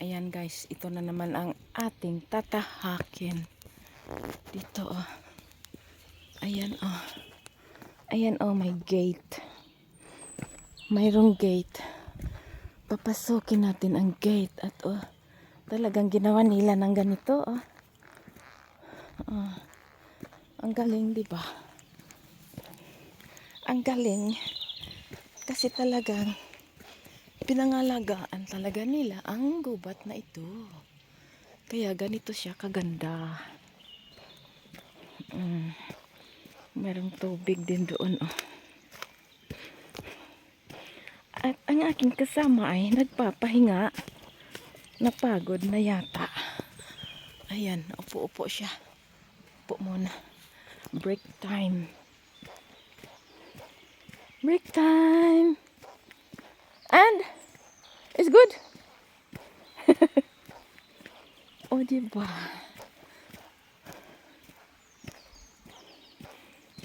Ayan guys, ito na naman ang ating tatahakin. Dito oh. Ayan oh. Ayan oh, may gate. Mayroong gate. Papasukin natin ang gate at oh, talagang ginawa nila ng ganito oh. Oh. Ang galing, di ba? Ang galing. Kasi talagang pinangalagaan talaga nila ang gubat na ito. Kaya ganito siya kaganda. Mm. Merong tubig din doon. Oh. At ang aking kasama ay nagpapahinga. Napagod na yata. Ayan, upo-upo siya. Upo muna. Break time. Break time. And it's good. o, diba?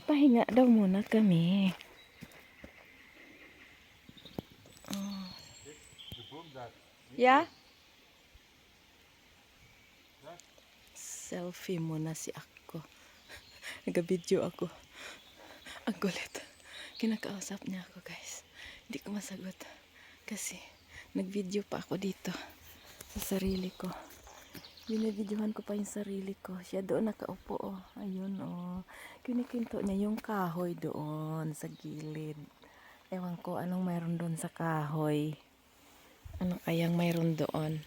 Pahinga daw muna kami. Oh. Yeah? Selfie muna si ako. Nag-video ako. Ang gulit. Kinakausap niya ako guys. Hindi ko masagot. Kasi nag-video pa ako dito. Sa sarili ko. Binibidyohan ko pa yung sarili ko. Siya doon nakaupo oh. Ayun oh. Kinikinto niya yung kahoy doon sa gilid. Ewan ko anong mayroon doon sa kahoy. Ano kayang mayroon doon?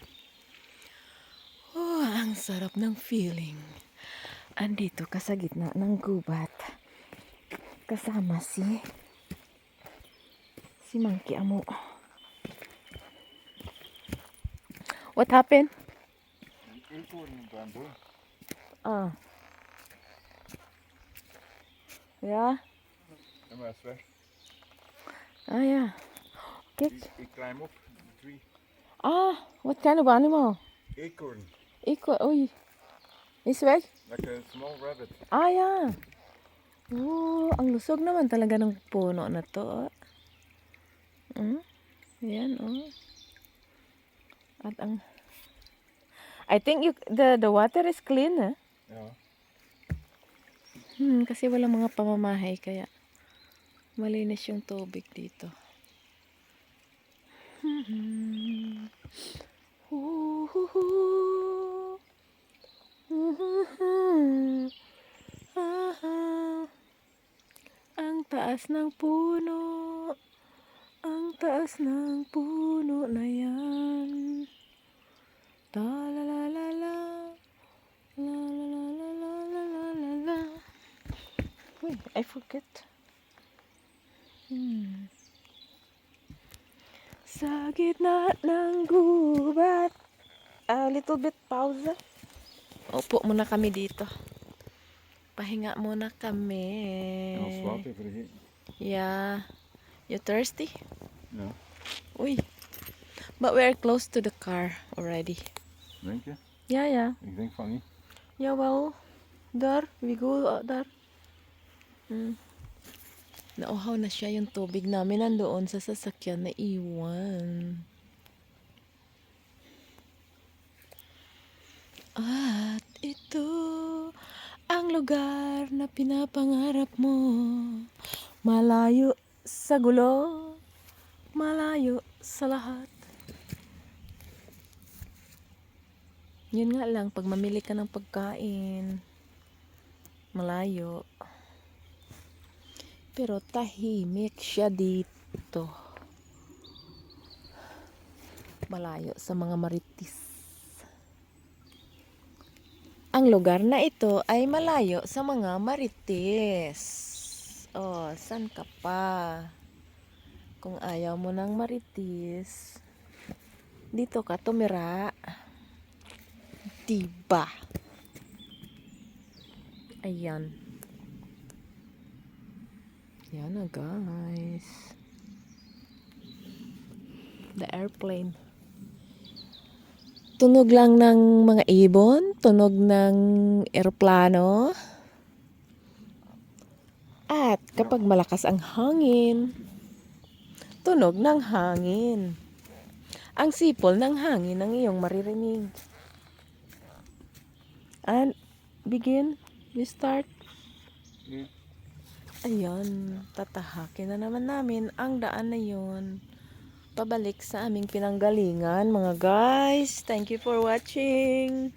Oh, ang sarap ng feeling. Andito ka sa gitna ng gubat. Kasama si si Monkey Amo. What happened? Ah. Ja. Den var svær. Ah, ja. Kijk. Ik klim op. de tree. Ah, what kind of animal? Acorn. Ik, oei. Is weg? Like a small rabbit. Ah, ja. Oh, ang lusog naman talaga ng puno na to. Oh. Mm? Yan, oh. At ang... I think you, the, the water is clean, eh? Ja. Hmm, kasi wala mga pamamahay, kaya malinis yung tubig dito. Hmm. Ang taas ng puno. Ang taas ng puno Uy, I forget. Hmm. Sa gitna ng gubat. A little bit pause. Opo muna kami dito. Pahinga muna kami. Water vergeten. Yeah. You thirsty? Ja. Uy. But we're close to the car already. Denk je? Yeah, yeah. Ik denk van niet. Jawel. Daar. We go uh, daar. Hmm. Nauhaw na siya yung tubig namin nandoon sa sasakyan na iwan. At ito ang lugar na pinapangarap mo. Malayo sa gulo. Malayo sa lahat. Yun nga lang, pag mamili ka ng pagkain, malayo. Pero tahimik siya dito. Malayo sa mga maritis. Ang lugar na ito ay malayo sa mga maritis. Oh, san ka pa? Kung ayaw mo ng maritis, dito ka tumira. Diba? Ayan. Yan na guys. The airplane. Tunog lang ng mga ibon, tunog ng eroplano. At kapag malakas ang hangin, tunog ng hangin. ang sipol ng hangin ng iyong maririnig. And begin, you start. Yeah. Ayan, tatahakin na naman namin ang daan na yun. Pabalik sa aming pinanggalingan, mga guys. Thank you for watching.